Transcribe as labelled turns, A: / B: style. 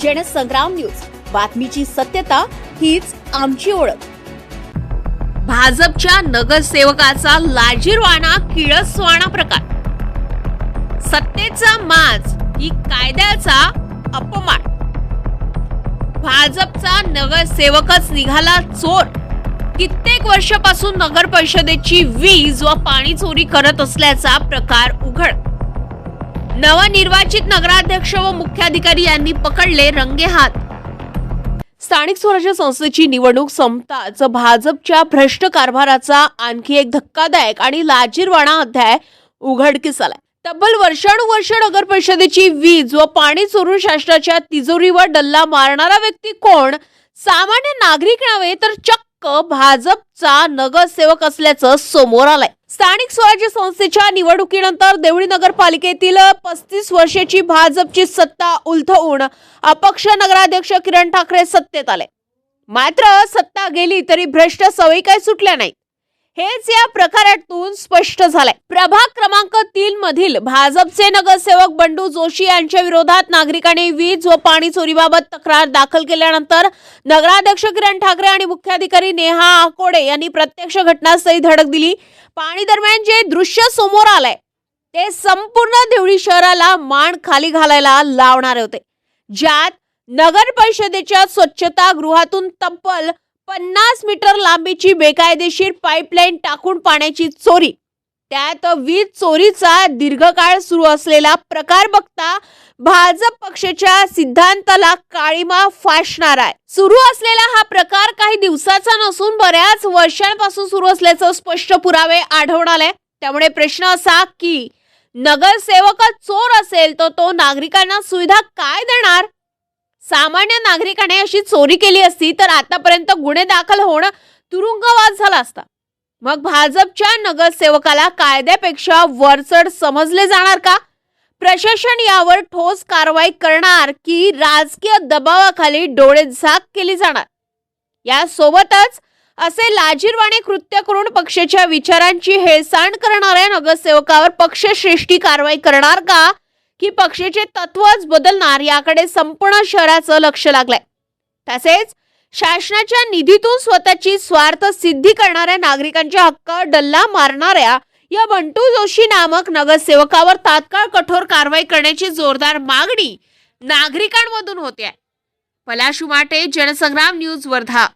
A: Jansangram news. बातमीची सत्यता हीच आमची ओळख.
B: भाजपच्या नगरसेवकाचा लाजीरवाणा किळसवाणा प्रकार. सत्तेचा माज ही कायद्याचा अपमान. भाजपचा नगरसेवकच निघाला चोर. कित्येक वर्षापासून नगर परिषदेची वीज व पाणी चोरी करत असल्याचा प्रकार उघड. नवनिर्वाचित नगराध्यक्ष व मुख्याधिकारी यांनी पकडले रंगेहात स्थानिक स्वराज्य संस्थेची निवडणूक संपताच भाजपच्या भ्रष्ट कारभाराचा आणखी एक धक्कादायक आणि लाजीरवाणा अध्याय उघडकीस आलाय. तब्बल वर्षानुवर्ष नगर परिषदेची वीज व पाणी चोरून शासनाच्या तिजोरीवर डल्ला मारणारा व्यक्ती कोण? सामान्य नागरिक नव्हे तर चक्क भाजपचा नगरसेवक असल्याचं समोर आलंय. स्थानिक स्वराज्य संस्थेच्या निवडणुकीनंतर देवळी नगरपालिकेतील पस्तीस वर्षाची भाजपची सत्ता उलथवून अपक्ष नगराध्यक्ष किरण ठाकरे सत्तेत आले. मात्र सत्ता गेली तरी भ्रष्ट सवयी काही सुटल्या नाही हेच या प्रकारातून स्पष्ट झालंय. प्रभाग क्रमांक तीन मधील भाजपचे नगरसेवक बंडू जोशी यांच्या विरोधात नागरिकांनी वीज व पाणी चोरीबाबत तक्रार दाखल केल्यानंतर नगराध्यक्ष किरण ठाकरे आणि मुख्याधिकारी नेहा आकोडे यांनी प्रत्यक्ष घटनास्थळी धडक दिली. पाणी दरम्यान जे दृश्य समोर आलंय ते संपूर्ण देवळी शहराला मान खाली घालायला लावणारे होते. ज्यात नगर परिषदेच्या स्वच्छता गृहातून तब्बल पन्नास मीटर लांबीची बेकायदेशीर पाईपलाईन टाकून पाण्याची चोरी. त्यात वीज चोरीचा दीर्घकाळ सुरू असलेला प्रकार बघता भाजप पक्षाच्या सिद्धांताला काळीमा फासणार आहे. सुरू असलेला हा प्रकार काही दिवसाचा नसून बऱ्याच वर्षांपासून सुरू असल्याचं स्पष्ट पुरावे आढळून आले. त्यामुळे प्रश्न असा की नगरसेवकच चोर असेल तर तो नागरिकांना सुविधा काय देणार? सामान्य नागरिकाने अशी चोरी केली असती तर आतापर्यंत गुन्हे दाखल होणं तुरुंगवास झाला असता. मग भाजपच्या नगरसेवकाला कायद्यापेक्षा वरचढ समजले जाणार का? प्रशासन यावर ठोस कारवाई करणार की राजकीय दबावाखाली डोळे झाक केली जाणार? यासोबतच असे लाजीरवाणे कृत्य करून पक्षाच्या विचारांची हेळसांड करणाऱ्या नगरसेवकावर पक्षश्रेष्ठी कारवाई करणार का? की पक्षाचे तत्वच बदलणार याकडे संपूर्ण शहराचं लक्ष लागलंय. तसेच शासनाच्या निधीतून स्वतःची स्वार्थ सिद्धी करणाऱ्या नागरिकांच्या हक्क डल्ला मारणाऱ्या या बंटू जोशी नामक नगरसेवकावर तात्काळ कठोर कारवाई करण्याची जोरदार मागणी नागरिकांमधून होते आहे पलाश उमाटे जनसंग्राम न्यूज वर्धा.